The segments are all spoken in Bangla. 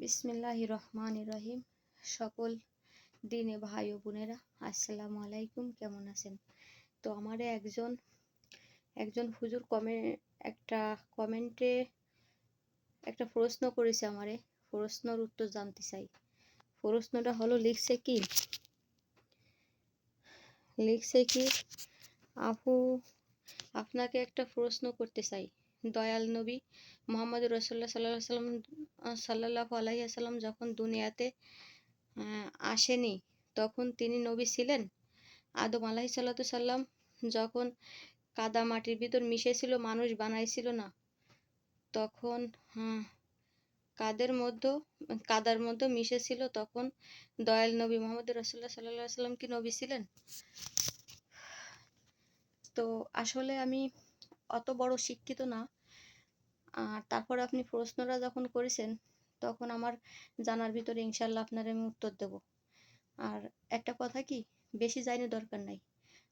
বিসমিল্লাহ রহমান রহিম। সকল দিনে ভাই ও বোনেরা, আসসালামু আলাইকুম, কেমন আছেন? তো আমারে একজন একজন হুজুর কমে, একটা কমেন্টে একটা প্রশ্ন করেছে আমারে। প্রশ্নর উত্তর জানতে চাই। প্রশ্নটা হলো, লিখছে কি? লিখছে কি? আপু, আপনাকে একটা প্রশ্ন করতে চাই। দয়াল নবী মোহাম্মদ রসুল্লাহ সাল্লাহ সাল্লাম সাল্লাহ আলাইসাল্লাম যখন দুনিয়াতে আসেনি, তখন তিনি নবী ছিলেন। আদম আলাহি সাল্লাতু সাল্লাম যখন কাদা মাটির ভিতর মিশেছিল, মানুষ বানাইছিল না, তখন কাদের মধ্যে, কাদার মধ্যে মিশেছিল, তখন দয়াল নবী মোহাম্মদ রসুল্লাহ সাল্লাহ সাল্লাম কি নবী ছিলেন? তো আসলে আমি অত বড় শিক্ষিত না। আর তারপর আপনি প্রশ্নটা যখন করেছেন, তখন আমার জানার ভিতরে ইনশাল্লাহ আপনার আমি উত্তর দেব। আর একটা কথা কি, বেশি জানি দরকার নাই।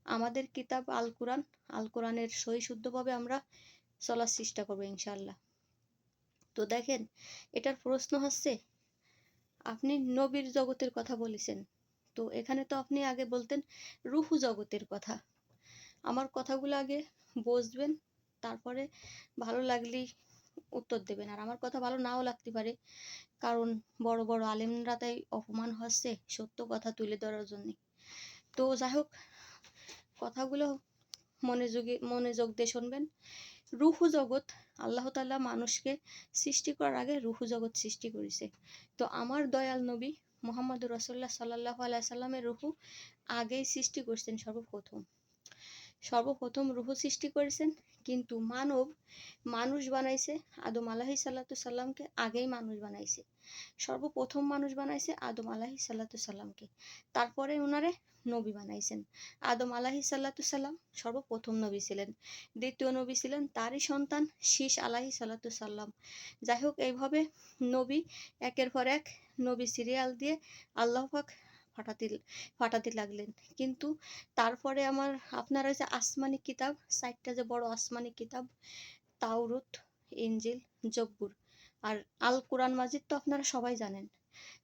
আমাদের কিতাব আল কোরআন, আল কোরআনের সহি শুদ্ধভাবে আমরা চলার চেষ্টা করব ইনশাল্লাহ তো দেখেন, এটার প্রশ্ন হচ্ছে, আপনি নবীর জগতের কথা বলেছেন। তো এখানে তো আপনি আগে বলতেন, রুহু জগতের কথা। আমার কথাগুলো আগে বুঝবেন তারপরে ভালো লাগলেই উত্তর দেবেন। আর আমার কথা ভালো নাও লাগতে পারে, কারণ বড় বড় আলেমরা তাই অপমান হচ্ছে সত্য কথা তুলে ধরার জন্যে। তো যাই হোক, কথাগুলো মনোযোগী মনোযোগ দিয়ে শুনবেন। রুহু জগৎ, আল্লাহ তাল্লাহ মানুষকে সৃষ্টি করার আগে রুহু জগৎ সৃষ্টি করেছে। তো আমার দয়াল নবী মোহাম্মদ রসল্লাহ সাল্লাহ আলাইসাল্লামের রুহু আগেই সৃষ্টি করছেন সর্বপ্রথম। সর্বপ্রথম রুহু সৃষ্টি করেছেন, কিন্তু মানব মানুষ বানাইছে, আদম আলাহি সাল্লাতু সাল্লামকে আগেই মানুষ বানাইছে। সর্বপ্রথম মানুষ বানাইছে আদম আলাহি সাল্লাতু সাল্লামকে তারপরে ওনারে নবী বানাইছেন। আদম আলাহি সাল্লাতু সাল্লাম সর্বপ্রথম নবী ছিলেন। দ্বিতীয় নবী ছিলেন তারই সন্তান শীষ আলাহি সাল্লাতু সাল্লাম যাই হোক এইভাবে নবী একের পর এক নবী সিরিয়াল দিয়ে আল্লাহ পাক ফাটাতে ফাটাতে লাগলেন। কিন্তু তারপরে আমার আপনার হয়েছে আসমানি কিতাব, সাইটটা যে বড় আসমানি কিতাব, তাওরুত ইঞ্জিল জব্বুর। আর আল কোরআন মাজিদ তো আপনারা সবাই জানেন।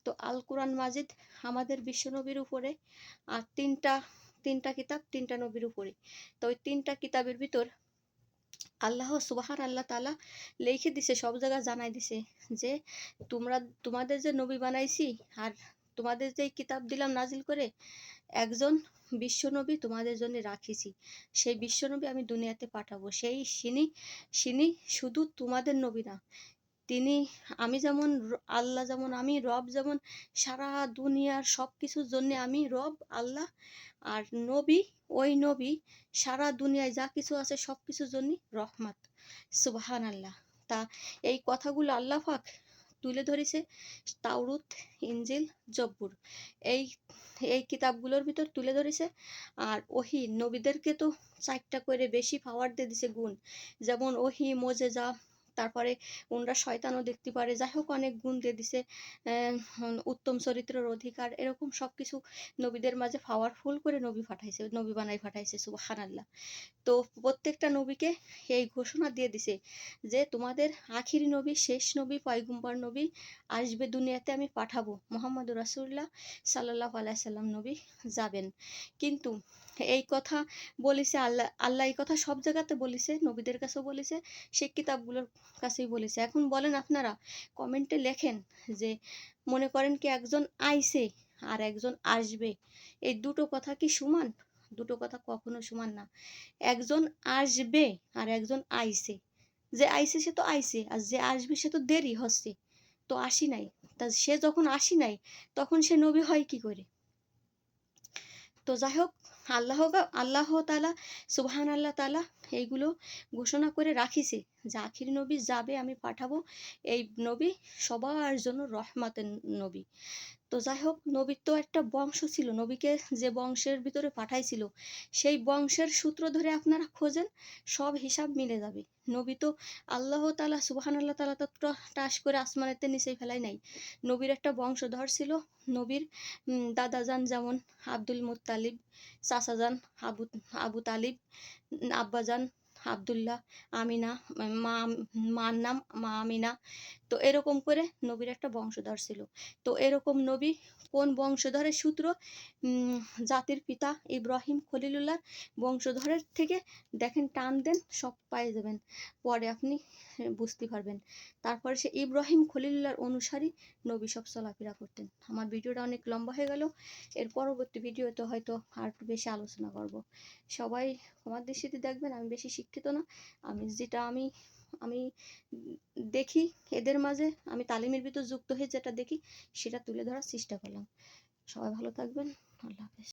তো আল কোরআন মাজিদ আমাদের বিশ্বনবীর উপরে আর তিনটা তিনটা কিতাব তিনটা নবীর উপরে। তো ওই তিনটা কিতাবের ভিতর আল্লাহ সুবাহার আল্লাহ তালা লিখে দিছে, সব জায়গায় জানাই দিছে যে তোমরা, তোমাদের যে নবী বানাইছি আর তোমাদের যে কিতাব দিলাম নাজিল করে, একজন বিশ্বনবী তোমাদের জন্য রাখিছি। সেই বিশ্বনবী আমি দুনিয়াতে পাঠাবো। সেই সিনি সিনি শুধু তোমাদের নবী না, তিনি আমি যেমন আল্লাহ যেমন, আমি রব যেমন, সারা দুনিয়ার সব কিছুর জন্য আমি রব, আল্লাহ আর নবী, ওই নবী সারা দুনিয়ায় যা কিছু আছে সব কিছুর জন্য রহমাত। সুবাহান আল্লাহ তা এই কথাগুলো আল্লাহ পাক তুলে ধরেছে তাওরুত ইঞ্জিল জব্বুর। এই এই কিতাবগুলোর ভিতর তুলে ধরেছে। আর ওহি নবীদেরকে তো চারটা করে বেশি পাওয়ার দিয়ে দিছে গুণ। যেমন ওহি, মোজেজা তারপরে ওনরা শয়তানও দেখতে পারে। যাই হোক অনেক গুণ দিয়ে দিছে উত্তম চরিত্রের অধিকার। এরকম সব কিছু নবীদের মাঝে পাওয়ারফুল করে নবী পাঠাইছে, নবী বানাই পাঠাইছে সুবাহান আল্লাহ তো প্রত্যেকটা নবীকে এই ঘোষণা দিয়ে দিছে যে, তোমাদের আখিরি নবী, শেষ নবী, পয়গুম্বার নবী আসবে দুনিয়াতে, আমি পাঠাবো। মোহাম্মদ রাসুল্লাহ সাল্লাহ আলাইসাল্লাম নবী যাবেন। কিন্তু এই কথা বলেছে আল্লাহ আল্লাহ এই কথা সব জায়গাতে বলেছে, নবীদের কাছেও বলেছে সে কিতাবগুলোর কাছেই বলেছে। এখন বলেন আপনারা, কমেন্টে লেখেন যে, মনে করেন কি একজন আইসে আর একজন আসবে। এই দুটো কথা কি সমান? দুটো কথা কখনো সমান না। একজন আসবে আর একজন আইসে যে আইসে সে তো আইসে আর যে আসবে সে তো দেরি হচ্ছে। তো আসি নাই। তা সে যখন আসি নাই, তখন সে নবী হয় কি করে? তো যাই হোক, আল্লাহ আল্লাহ তালা সুবহান আল্লাহ তালা এইগুলো ঘোষণা করে রাখিছে। যে আখির নবী যাবে আমি পাঠাবো। এই নবী সবার জন্য রহমাতের নবী। তো যাই হোক, নবীর তো একটা বংশ ছিল। নবীকে যে বংশের ভিতরে পাঠাইছিল, সেই বংশের সূত্র ধরে আপনারা খোঁজেন, সব হিসাব মিলে যাবে। নবী তো আল্লাহ তালা সুবাহান আল্লাহ তালা তো টাস করে আসমানেতে নিচেই ফেলাই নাই। নবীর একটা বংশধর ছিল। নবীর দাদাজান যেমন আব্দুল মুতালিব চাচাজান আবু আবু তালিব আব্বাজান আবদুল্লাহ, আমিনা, মা, মার নাম মা আমিনা। তো এরকম করে নবীর একটা বংশধর ছিল। তো এরকম নবী কোন বংশধরের সূত্র? জাতির পিতা ইব্রাহিম খলিলুল্লাহর বংশধরের থেকে দেখেন, টান দেন, সব পাই যাবেন। পরে আপনি বুঝতে পারবেন। তারপরে সে ইব্রাহিম খলিলুল্লাহর অনুসারী নবী সব চলাফেরা করতেন। আমার ভিডিওটা অনেক লম্বা হয়ে গেল। এর পরবর্তী ভিডিওতে হয়তো আর একটু বেশি আলোচনা করব। সবাই আমার দৃষ্টিতে দেখবেন, আমি বেশি শিক্ষিত না। আমি যেটা আমি আমি দেখি এদের মাঝে, আমি তালিমের ভিতর যুক্ত হয়ে যেটা দেখি, সেটা তুলে ধরার চেষ্টা করলাম। সবাই ভালো থাকবেন। আল্লাহ হাফেজ।